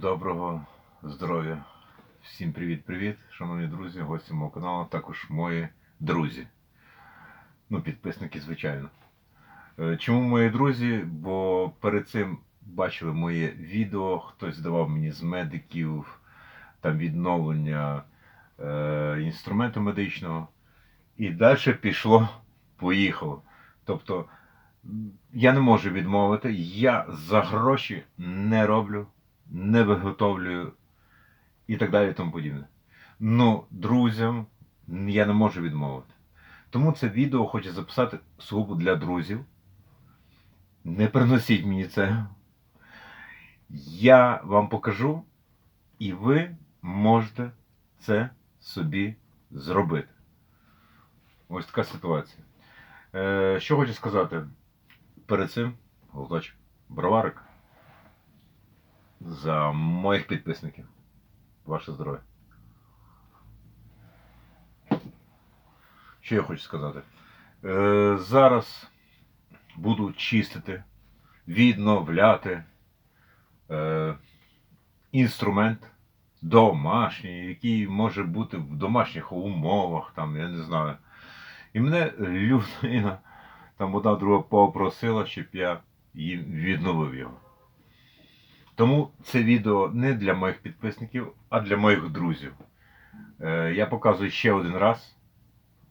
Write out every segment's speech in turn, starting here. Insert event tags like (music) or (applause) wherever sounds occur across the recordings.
Доброго здоров'я. Всім привіт-привіт, шановні друзі, гості мого каналу, також мої друзі. Ну, підписники, звичайно. Е, Чому мої друзі? Бо перед цим бачили моє відео, хтось давав мені з медиків там відновлення е, інструменту медичного. І далі пішло, поїхало. Тобто я не можу відмовити, я за гроші не роблю, не виготовлюю і так далі і тому подібне. Ну, друзям я не можу відмовити. Тому це відео хочу записати сугубо для друзів. Не приносіть мені це. Я вам покажу, і ви можете це собі зробити. Ось така ситуація. Е, що хочу сказати? Перед цим глоточок броварик за моїх підписників. Ваше здоров'я. Що я хочу сказати? Е, зараз буду чистити, відновляти е, інструмент домашній, який може бути в домашніх умовах, там, я не знаю. І мене людина, там одна друга попросила, щоб я їм відновив його. Тому це відео не для моїх підписників, а для моїх друзів. Е, я показую ще один раз.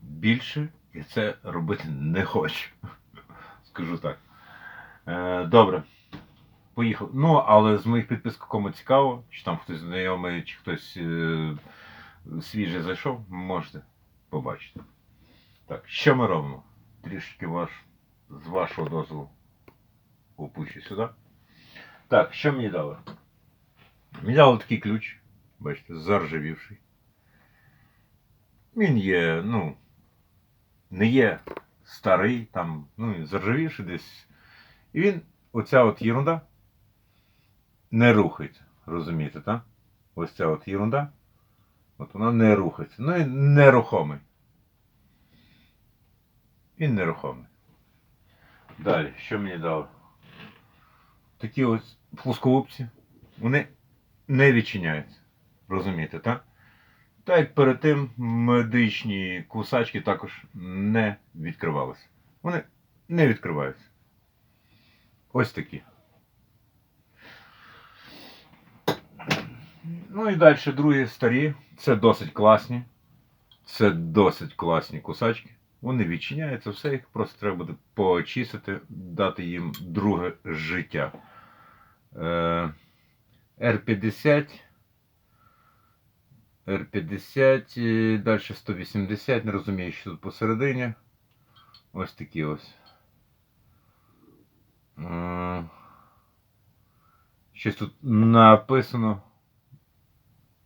Більше я це робити не хочу. (laughs) Скажу так. Е, добре. Поїхав. Ну, але з моїх підписок кому цікаво, чи там хтось знайомий, чи хтось е, свіжий зайшов, можете побачити. Так, що ми робимо? Трішки ваш, з вашого дозволу опущу сюди. Так, що мені дали? Мені дали такий ключ, бачите, заржавівший. Він є, ну, не є старий, там, ну, заржавівший десь. І він, оця от єрунда, не рухається. Розумієте, так? Ось ця от єрунда. От вона не рухається. Ну і нерухомий. Він нерухомий. Далі, що мені дали? Такі ось плоскогубці, вони не відчиняються. Розумієте, так? Так як перед тим медичні кусачки також не відкривалися. Вони не відкриваються. Ось такі. Ну і далі другі старі. Це досить класні. Це досить класні кусачки. Вони відчиняються, все їх просто треба буде почистити, дати їм друге життя. Е, R50. R50, і далі 180, не розумію, що тут посередині. Ось такі ось. Е, Щось тут написано.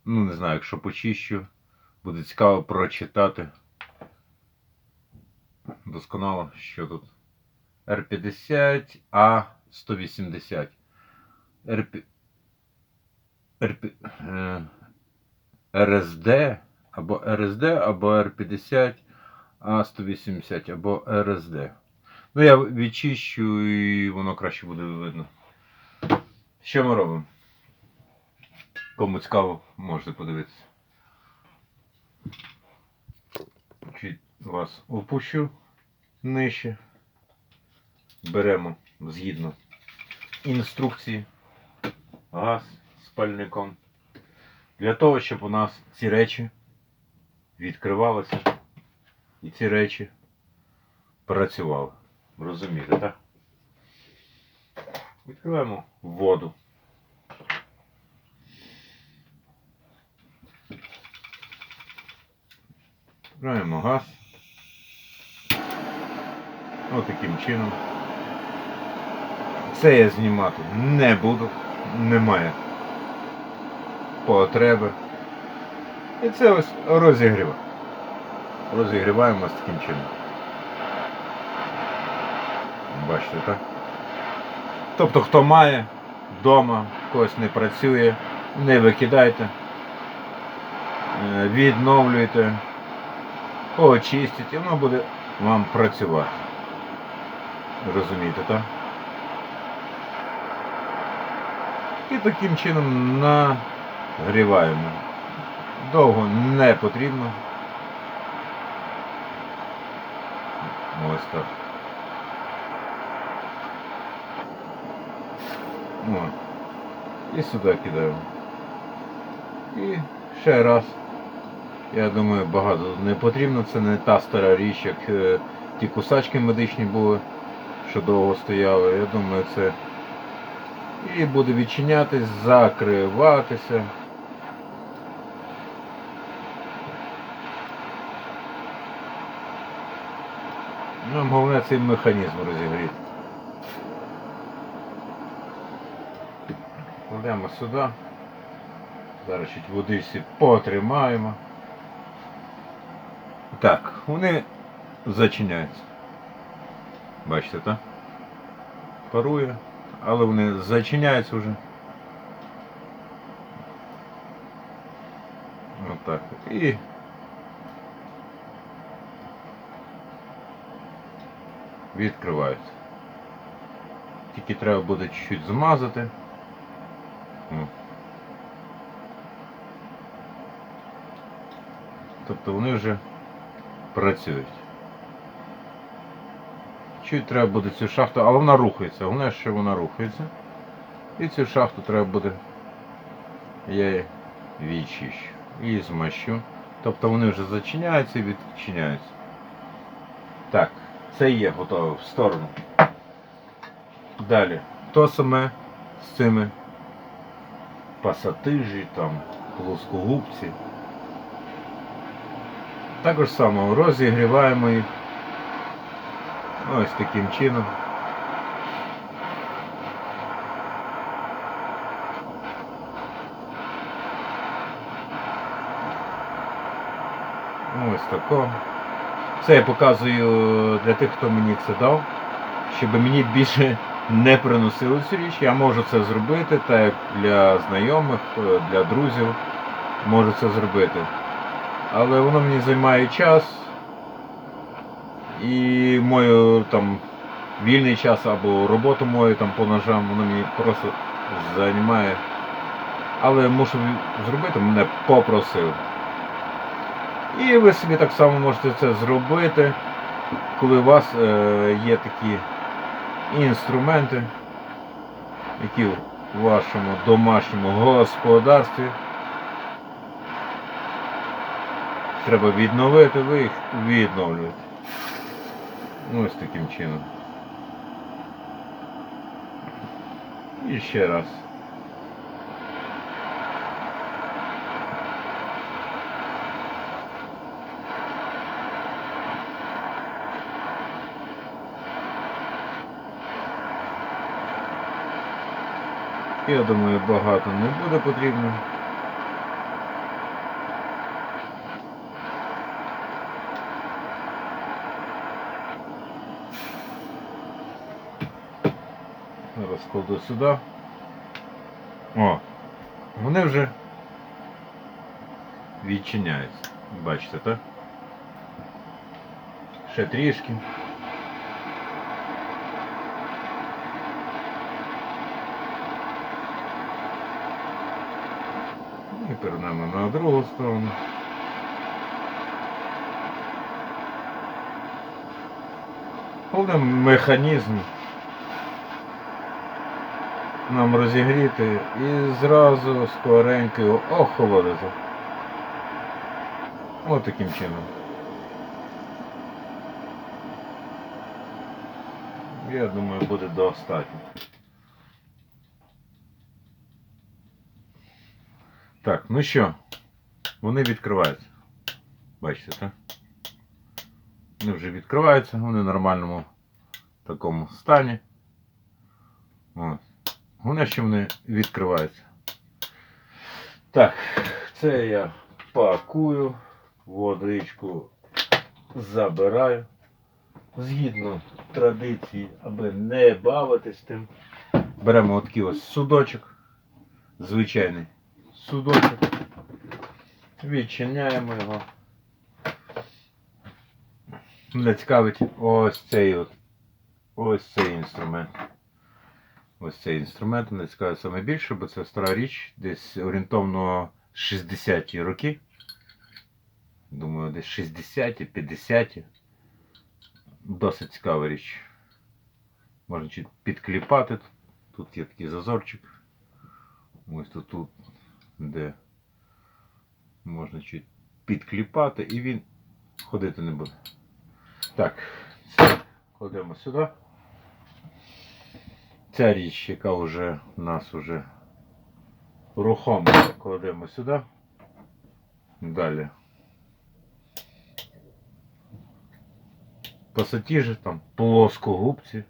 Ну, не знаю, якщо почищу, буде цікаво прочитати. Досконало, що тут. R50, A180. RP, RP, е, RSD або RSD, або R50, A180 або RSD. Ну, я відчищу і воно краще буде видно. Що ми робимо? Кому цікаво, можете подивитися. Чуть вас опущу нижче. Беремо згідно інструкції газ з пальником. Для того, щоб у нас ці речі відкривалися і ці речі працювали. Розумієте, так? Відкриваємо воду. Відкриваємо газ. Ось таким чином. Це я знімати не буду, немає потреби. І це ось розігрів. Розігріваємо ось таким чином. Бачите, так? Тобто, хто має вдома, когось не працює, не викидайте, е, відновлюйте, очистіть, і воно буде вам працювати. Розумієте, так? І таким чином нагріваємо. Довго не потрібно. Ось так. О. І сюди кидаємо. І ще раз. Я думаю, багато не потрібно. Це не та стара річ, як е, ті кусачки медичні були, що довго стояли. Я думаю, це і буде відчинятись, закриватися. Нам головне цей механізм розігріти. Кладемо сюди. Зараз чуть водичці потримаємо. Так, вони зачиняються. Бачите, так? Парує, але вони зачиняються вже. Отак. І відкриваються. Тільки треба буде чуть-чуть змазати. Тобто вони вже працюють. Чуть треба буде цю шахту, але вона рухається. Головне, що вона рухається. І цю шахту треба буде. Я відчищу і змащу. Тобто вони вже зачиняються і відчиняються. Так, це є готове в сторону. Далі. То саме з цими пасатижі, там, плоскогубці. Також само розігріваємо їх. Ось таким чином. Ось тако. Це я показую для тих, хто мені це дав, щоб мені більше не приносили цю річ. Я можу це зробити, так як для знайомих, для друзів можу це зробити. Але воно мені займає час. І мою там вільний час або роботу мою там по ножам, воно мені просто займає. Але мушу зробити, мене попросив. І ви собі так само можете це зробити, коли у вас е, є такі інструменти, які в вашому домашньому господарстві. Треба відновити, ви їх відновлюєте. Ось таким чином. І ще раз. Я думаю, багато не буде потрібно. Кладу сюди. О, вони вже відчиняються. Бачите, так? Ще трішки. І перейдемо на другу сторону. Головне механізм нам розігріти і зразу скоренько його охолодити. Ось таким чином. Я думаю, буде достатньо. Так, ну що, вони відкриваються. Бачите, так? Вони вже відкриваються, вони в нормальному такому стані. Ось. Головне, що вони відкриваються. Так, це я пакую, водичку забираю. Згідно традиції, аби не бавитись тим. Беремо от такий ось судочок. Звичайний судочок. Відчиняємо його. Мене цікавить ось цей от. Ось цей інструмент. Ось цей інструмент мене цікавить саме більше, бо це стара річ, десь орієнтовно 60-ті роки. Думаю, десь 60-ті, 50-ті. Досить цікава річ. Можна підкліпати. Тут, є такий зазорчик. Ось тут, тут, де можна чуть підкліпати і він ходити не буде. Так, кладемо сюди. Ця річ, яка вже у нас вже рухома, кладемо сюди. Далі. Пасатіжі, там плоскогубці.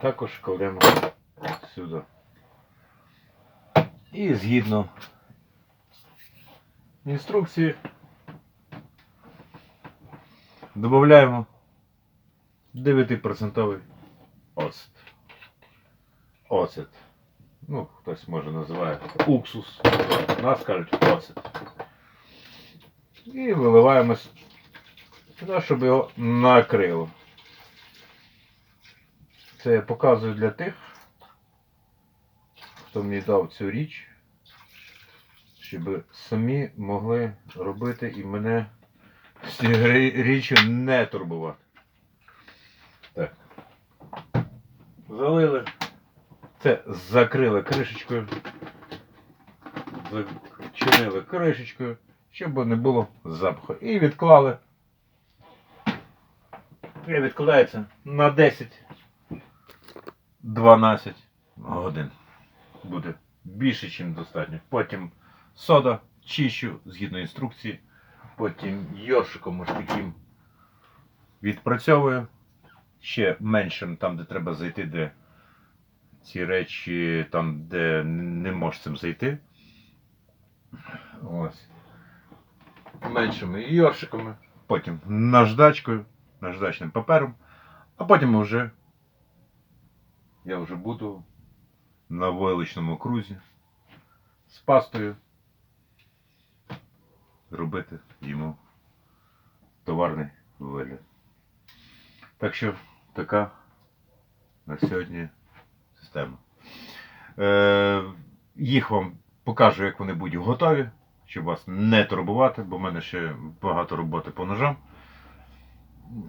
Також кладемо сюди. І згідно інструкції додаємо 9% оцет. Оцет. Ну, хтось може називає уксус. Нас кажуть оцет. І виливаємо сюди, щоб його накрило. Це я показую для тих, хто мені дав цю річ, щоб самі могли робити і мене з цією річчю не турбувати. Залили. Це закрили кришечкою. Зачинили кришечкою, щоб не було запаху. І відклали. І відкладається на 10-12 годин. Буде більше, ніж достатньо. Потім сода чищу згідно інструкції. Потім йоршиком ось таким відпрацьовую. Ще меншим, там, де треба зайти, де ці речі, там, де не можеш цим зайти. Ось. Меншими йоршиками, потім наждачкою, наждачним папером, а потім вже я вже буду на войлочному крузі з пастою робити йому товарний вигляд. Так що така на сьогодні система. Е, їх вам покажу, як вони будуть готові, щоб вас не турбувати, бо в мене ще багато роботи по ножам.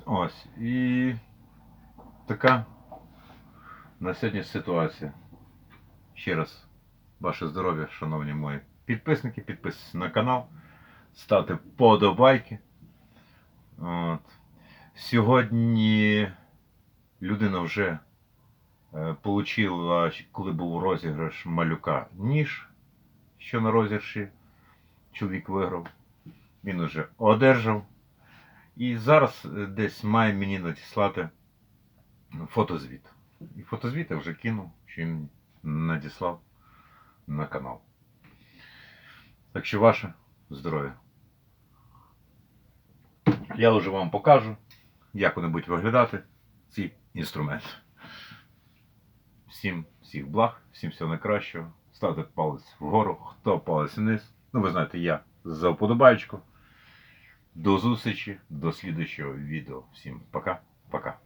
Ось. І така на сьогодні ситуація. Ще раз ваше здоров'я, шановні мої підписники, підписуйтесь на канал, ставте подобайки. От. Сьогодні людина вже е, получила, коли був розіграш малюка, ніж, що на розіграші чоловік виграв. Він уже одержав. І зараз е, десь має мені надіслати фотозвіт. І фотозвіт я вже кинув, що він надіслав на канал. Так що ваше здоров'я. Я вже вам покажу, як вони будуть виглядати, ці інструменти. Всім всіх благ, всім всього найкращого. Ставте палець вгору, хто палець вниз. Ну, ви знаєте, я за вподобайку. До зустрічі, до слідчого відео. Всім пока, пока.